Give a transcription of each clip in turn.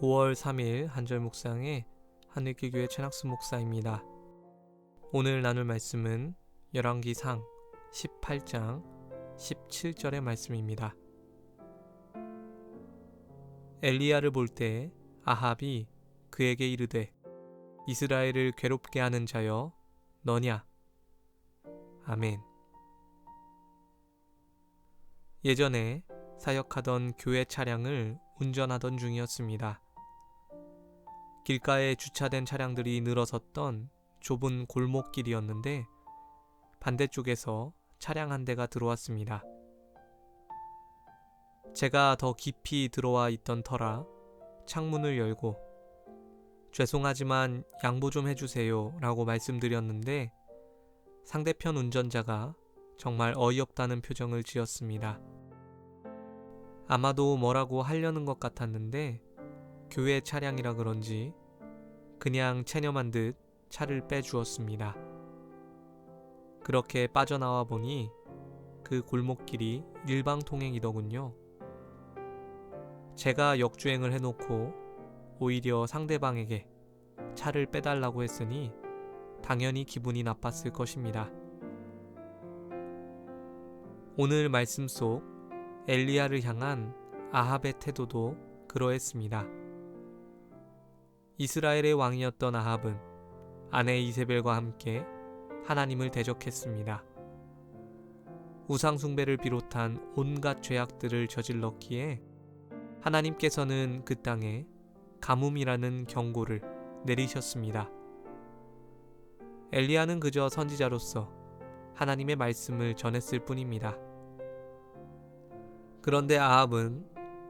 5월 3일 한절 묵상의 하늘길교회 최낙수 목사입니다. 오늘 나눌 말씀은 열왕기상 18장 17절의 말씀입니다. 엘리야를 볼 때 아합이 그에게 이르되 이스라엘을 괴롭게 하는 자여 너냐 아멘. 예전에 사역하던 교회 차량을 운전하던 중이었습니다. 길가에 주차된 차량들이 늘어섰던 좁은 골목길이었는데 반대쪽에서 차량 한 대가 들어왔습니다. 제가 더 깊이 들어와 있던 터라 창문을 열고 죄송하지만 양보 좀 해주세요 라고 말씀드렸는데 상대편 운전자가 정말 어이없다는 표정을 지었습니다. 아마도 뭐라고 하려는 것 같았는데 교회 차량이라 그런지 그냥 체념한 듯 차를 빼주었습니다. 그렇게 빠져나와 보니 그 골목길이 일방통행이더군요. 제가 역주행을 해놓고 오히려 상대방에게 차를 빼달라고 했으니 당연히 기분이 나빴을 것입니다. 오늘 말씀 속 엘리야를 향한 아합의 태도도 그러했습니다. 이스라엘의 왕이었던 아합은 아내 이세벨과 함께 하나님을 대적했습니다. 우상숭배를 비롯한 온갖 죄악들을 저질렀기에 하나님께서는 그 땅에 가뭄이라는 경고를 내리셨습니다. 엘리야는 그저 선지자로서 하나님의 말씀을 전했을 뿐입니다. 그런데 아합은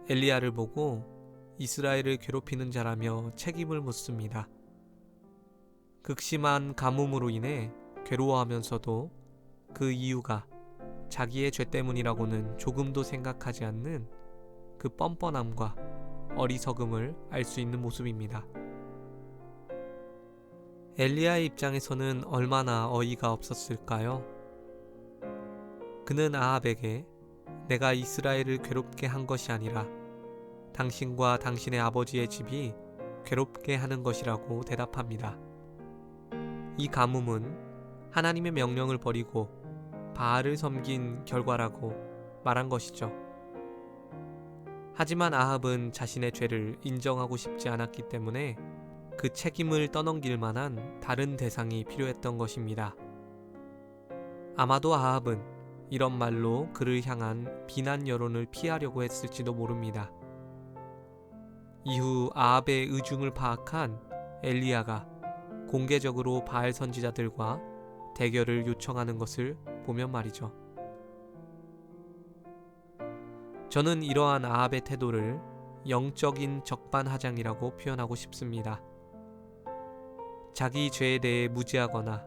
엘리야를 보고 이스라엘을 괴롭히는 자라며 책임을 묻습니다. 극심한 가뭄으로 인해 괴로워하면서도 그 이유가 자기의 죄 때문이라고는 조금도 생각하지 않는 그 뻔뻔함과 어리석음을 알 수 있는 모습입니다. 엘리야의 입장에서는 얼마나 어이가 없었을까요? 그는 아합에게 내가 이스라엘을 괴롭게 한 것이 아니라 당신과 당신의 아버지의 집이 괴롭게 하는 것이라고 대답합니다. 이 가뭄은 하나님의 명령을 버리고 바알을 섬긴 결과라고 말한 것이죠. 하지만 아합은 자신의 죄를 인정하고 싶지 않았기 때문에 그 책임을 떠넘길 만한 다른 대상이 필요했던 것입니다. 아마도 아합은 이런 말로 그를 향한 비난 여론을 피하려고 했을지도 모릅니다. 이후 아합의 의중을 파악한 엘리야가 공개적으로 바알 선지자들과 대결을 요청하는 것을 보면 말이죠. 저는 이러한 아합의 태도를 영적인 적반하장이라고 표현하고 싶습니다. 자기 죄에 대해 무지하거나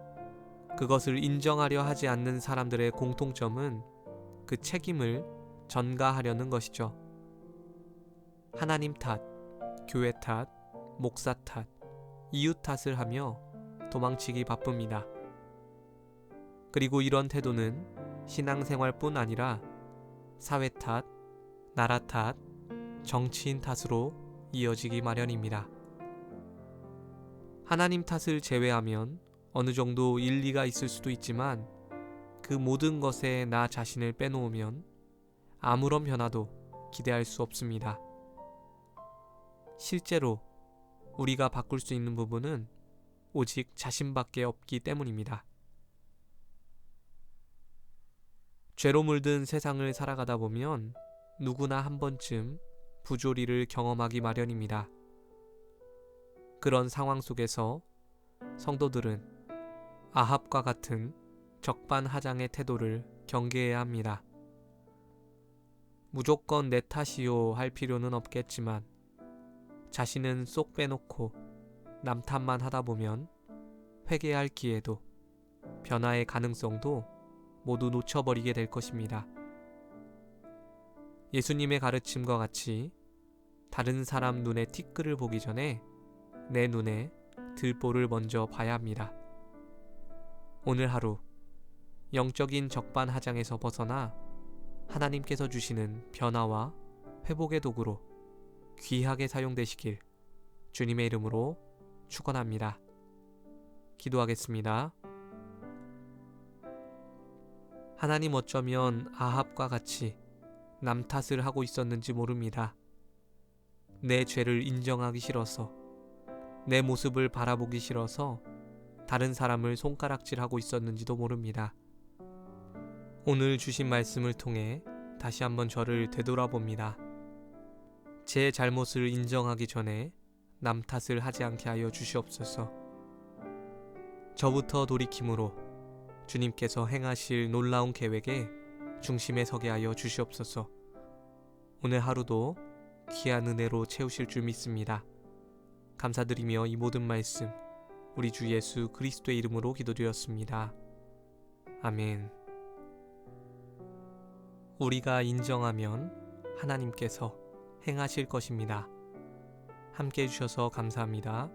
그것을 인정하려 하지 않는 사람들의 공통점은 그 책임을 전가하려는 것이죠. 하나님 탓, 교회 탓, 목사 탓, 이웃 탓을 하며 도망치기 바쁩니다. 그리고 이런 태도는 신앙생활뿐 아니라 사회 탓, 나라 탓, 정치인 탓으로 이어지기 마련입니다. 하나님 탓을 제외하면 어느 정도 일리가 있을 수도 있지만 그 모든 것에 나 자신을 빼놓으면 아무런 변화도 기대할 수 없습니다. 실제로 우리가 바꿀 수 있는 부분은 오직 자신밖에 없기 때문입니다. 죄로 물든 세상을 살아가다 보면 누구나 한 번쯤 부조리를 경험하기 마련입니다. 그런 상황 속에서 성도들은 아합과 같은 적반하장의 태도를 경계해야 합니다. 무조건 내 탓이요 할 필요는 없겠지만 자신은 쏙 빼놓고 남 탓만 하다 보면 회개할 기회도 변화의 가능성도 모두 놓쳐버리게 될 것입니다. 예수님의 가르침과 같이 다른 사람 눈에 티끌을 보기 전에 내 눈에 들보를 먼저 봐야 합니다. 오늘 하루 영적인 적반하장에서 벗어나 하나님께서 주시는 변화와 회복의 도구로 귀하게 사용되시길 주님의 이름으로 축원합니다. 기도하겠습니다. 하나님 어쩌면 아합과 같이 남 탓을 하고 있었는지 모릅니다. 내 죄를 인정하기 싫어서 내 모습을 바라보기 싫어서 다른 사람을 손가락질하고 있었는지도 모릅니다. 오늘 주신 말씀을 통해 다시 한번 저를 되돌아봅니다. 제 잘못을 인정하기 전에 남 탓을 하지 않게 하여 주시옵소서. 저부터 돌이킴으로 주님께서 행하실 놀라운 계획에 중심에 서게 하여 주시옵소서. 오늘 하루도 귀한 은혜로 채우실 줄 믿습니다. 감사드리며 이 모든 말씀 우리 주 예수 그리스도의 이름으로 기도드렸습니다. 아멘. 우리가 인정하면 하나님께서 행하실 것입니다. 함께 해주셔서 감사합니다.